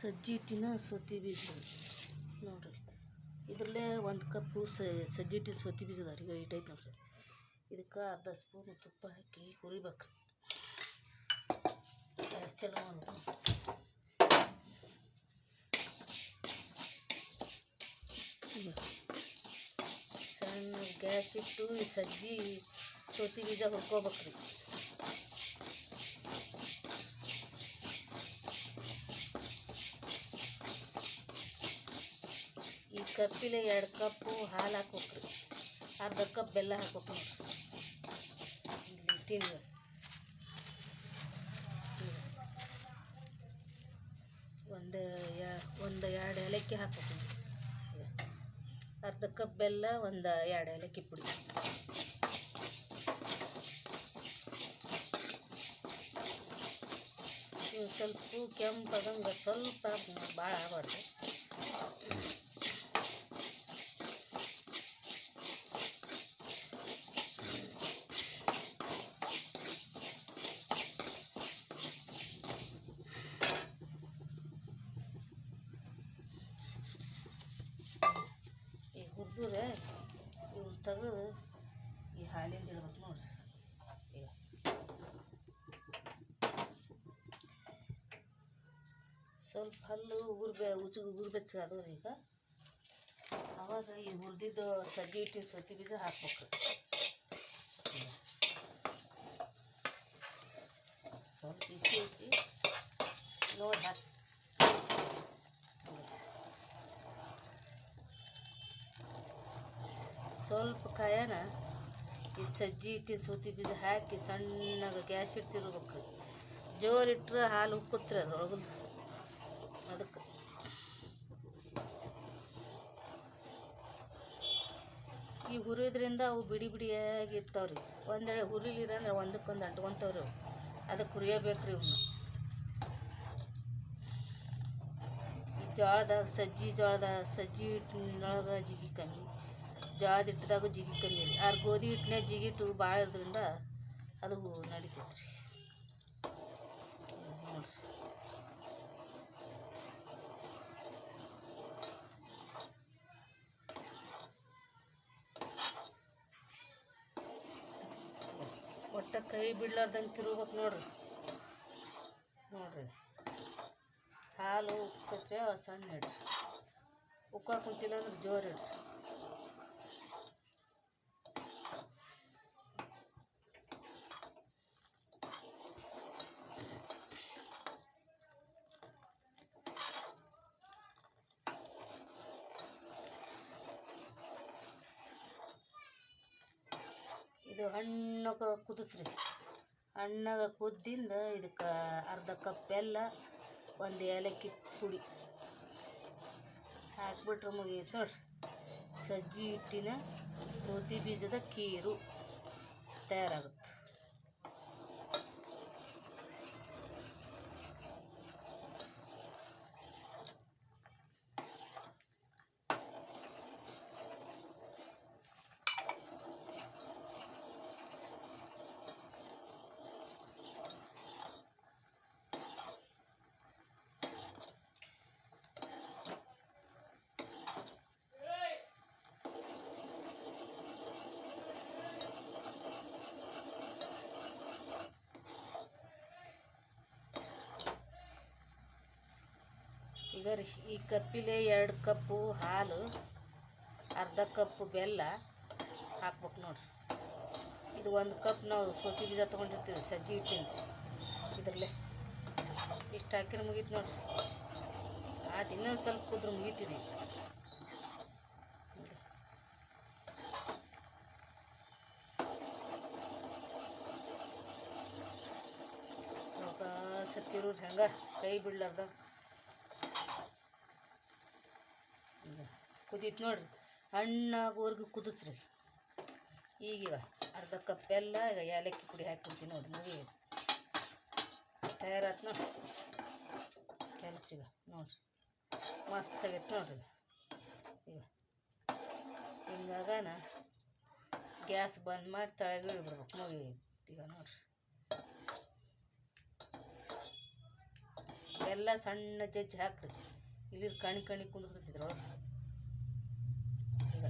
ಸಜ್ಜಿ ಹಿಟ್ಟಿನ ಸೋತಿ ಬೀಜ. ನೋಡ್ರಿ. ಇದ್ರಲ್ಲೇ ಒಂದು ಕಪ್ಪು ಸಜ್ಜಿ ಹಿಟ್ಟಿನ ಸೋತಿ ಬೀಜ ಅದ ರೀ ಇಟ್ಟು ಐತೆ ನೋಡ್ರಿ. ಇದಕ್ಕೆ ಅರ್ಧ ಸ್ಪೂನ್ ತುಪ್ಪ ಹಾಕಿ ಹುರಿಬೇಕು ಗ್ಯಾಸ್ ಚಲೋ ಮಾಡ್ಬೇಕು. ಈಗ ಸಣ್ಣ ಗ್ಯಾಸ್ ಇಟ್ಟು ಈ ಸಜ್ಜಿ ಸೋತಿ ಬೀಜ ಹುರ್ಕೋಬೇಕ್ರಿ. ಕಪ್ಪಿಲೆ ಎರಡು ಕಪ್ಪು ಹಾಲು ಹಾಕ್ಬೇಕು. ಅರ್ಧ ಕಪ್ ಬೆಲ್ಲ ಹಾಕ್ಬೇಕು ನೋಡ್ರಿ ಒಂದು ಒಂದು ಎರಡು ಏಲಕ್ಕಿ ಹಾಕ್ಬೇಕು ಅರ್ಧ ಕಪ್ ಬೆಲ್ಲ, ಒಂದು ಎರಡು ಏಲಕ್ಕಿ ಪುಡಿ. ಸ್ವಲ್ಪ ಕೆಂಪಾಗಂಗೆ ಸ್ವಲ್ಪ ಭಾಳ ಆಗಬಾರ್ದು. ಹುರಿದ್ರೆ ಇವ್ನ ತೆಗೆದು ಈ ಹಾಲಿಂದ ಇಡ್ಬೇಕು ನೋಡ್ರಿ. ಈಗ. ಸ್ವಲ್ಪ ಹಲ್ಲು ಉಗುರ್ಬೆ ಉಜು ಉಗುರು ಅದು ಈಗ ಅವಾಗ ಈ ಹುರಿದಿದ್ದು ಸಜ್ಜಿ ಹಿಟ್ಟಿನ ಸೊತ್ತಿ ಬೀಜ ಹಾಕ್ಬೇಕು ಸ್ವಲ್ಪ ಬಿಸಿ ಐತಿ ನೋಡಿ ಹಾಕಿ ಸ್ವಲ್ಪ ಕಾಯನ ಈ ಸಜ್ಜಿ ಹಿಟ್ಟಿನ ಸೂತಿ ಬೀಜ ಹಾಕಿ ಸಣ್ಣಗೆ ಗ್ಯಾಸ್ ಇಟ್ಟಿರ್ಬೇಕು ಜೋರು ಹಾಲು ಉಕ್ಕುತ್ತೆ ಅದ್ರೊಳಗು ಅದಕ್ಕೆ. ಈ ಹುರಿಯೋದ್ರಿಂದ ಅವು ಬಿಡಿ ಬಿಡಿಯಾಗಿ ಇರ್ತಾವೆ ರೀ ಒಂದೇಳೆ ಹುರಿಲಿರ ಅಂದ್ರೆ ಒಂದಕ್ಕೊಂದು ಅಂಟ್ಕೊತಾವ್ರಿ ಅವು. ಅದಕ್ಕೆ ಹುರಿಯಬೇಕು ರೀ ಇವನ್ನ ಜೋಳದಾಗ ಸಜ್ಜಿ ಜೋಳದ ಸಜ್ಜಿ ಹಿಟ್ಟಿನೊಳಗೆ ಜಿಗಿ ಕಮ್ಮಿ. ಜೋಳದ ಹಿಟ್ಟದಾಗ ಜಿಗಿ ಕಮ್ಮಿ ರೀ ಆರ್ ಗೋಧಿ ಹಿಟ್ಟಿನ ಜಿಗಿಟ್ಟು ಭಾಳ ಇರೋದ್ರಿಂದ ಅದು ನಡಿತೈತೆ ರೀ ನೋಡ್ರಿ. ಒಟ್ಟ ಕೈ ಬಿಡ್ಲಾರ್ದಂಗೆ ತಿರುಗ್ಬೇಕು ನೋಡ್ರಿ. ನೋಡ್ರಿ. ಹಾಲು ಉಕ್ಕತ್ರೆ ಸಣ್ಣ ಇಡ್ರಿ ಉಕ್ಕ ಕುಂತಿಲ್ಲ ಅಂದ್ರೆ ಜೋರು ಇಡ್ರಿ ಇದು ಹಣ್ಣಗೆ ಕುದಿಸ್ರಿ. ಹಣ್ಣಾಗ ಕುದ್ದಿಂದ ಇದಕ್ಕೆ ಅರ್ಧ ಕಪ್ ಬೆಲ್ಲ ಒಂದು ಏಲಕ್ಕಿ ಪುಡಿ ಹಾಕ್ಬಿಟ್ರೆ ಮುಗಿಯುತ್ತೆ ನೋಡ್ರಿ. ಸಜ್ಜಿ ಹಿಟ್ಟಿನ ಸೋತಿ ಬೀಜದ ಕೀರು ತಯಾರಾಗುತ್ತೆ. ಈಗ ಈ ಕಪ್ಪಿಲೆ ಎರಡು ಕಪ್ಪು ಹಾಲು, ಅರ್ಧ ಕಪ್ಪು ಬೆಲ್ಲ ಹಾಕ್ಬೇಕು ನೋಡ್ರಿ. ಇದು ಒಂದು ಕಪ್ ನಾವು ಸೋತಿ ಬೀಜ ತೊಗೊಂಡಿರ್ತೀವಿ ಸಜ್ಜಿ ಹಿಟ್ಟಿನ ಇದರಲ್ಲೇ. ಇಷ್ಟು ಹಾಕಿದ್ರೆ ಮುಗೀತು ನೋಡ್ರಿ. ಆತು ಇನ್ನೊಂದು ಸ್ವಲ್ಪ ಕುದ್ರೆ ಮುಗೀತೀರಿ ಸಾವಕಾಶ ತಿರು ಹಂಗೆ? ಕೈ ಬಿಡ್ಲಾರ್ದ ಈಗ ಕುದೀತು ನೋಡ್ರಿ. ಹಣ್ಣಾಗೋವರೆಗೂ ಕುದಿಸ್ರಿ. ಈಗೀಗ ಅರ್ಧ ಕಪ್ ಎಲ್ಲ ಈಗ ಏಲಕ್ಕಿ ಪುಡಿ ಹಾಕ್ಬಿಡ್ತೀನಿ ನೋಡಿ ಮುಗಿ ತಯಾರಾಯ್ತು ನೋಡಿ ಕೆಲಸ ಈಗ ನೋಡ್ರಿ. ಮಸ್ತ್ ಆಗೈತೆ ನೋಡ್ರಿ. ಈಗ ಹಿಂಗಾಗನ ಗ್ಯಾಸ್ ಬಂದ್ ಮಾಡಿ ತಳಗೆ ಇಳ್ಬಿಡ್ಬೇಕು ಮುಗಿ ಈಗ ನೋಡ್ರಿ. ಎಲ್ಲ ಸಣ್ಣ ಜಜ್ಜಿ ಹಾಕ್ರಿ. ಇಲ್ಲಿ ಕಣಿ ಕಣಿ ಕುಂದಿರ್ತೈತಿ ಈಗ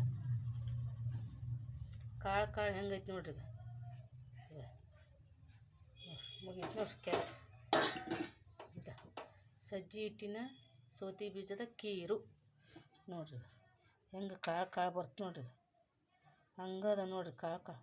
ಕಾಳು ಕಾಳು ಹೆಂಗೈತೆ ನೋಡ್ರಿ ಮುಗಿತು ನೋಡ್ರಿ ಕೆಲಸ. ಸಜ್ಜಿ ಹಿಟ್ಟಿನ ಸೋತಿ ಬೀಜದ ಕೀರು. ನೋಡ್ರಿ ಹೆಂಗೆ ಕಾಳು ಕಾಳು ಬರ್ತ ನೋಡ್ರಿ ಹಂಗದ ನೋಡ್ರಿ ಕಾಳು ಕಾಳು.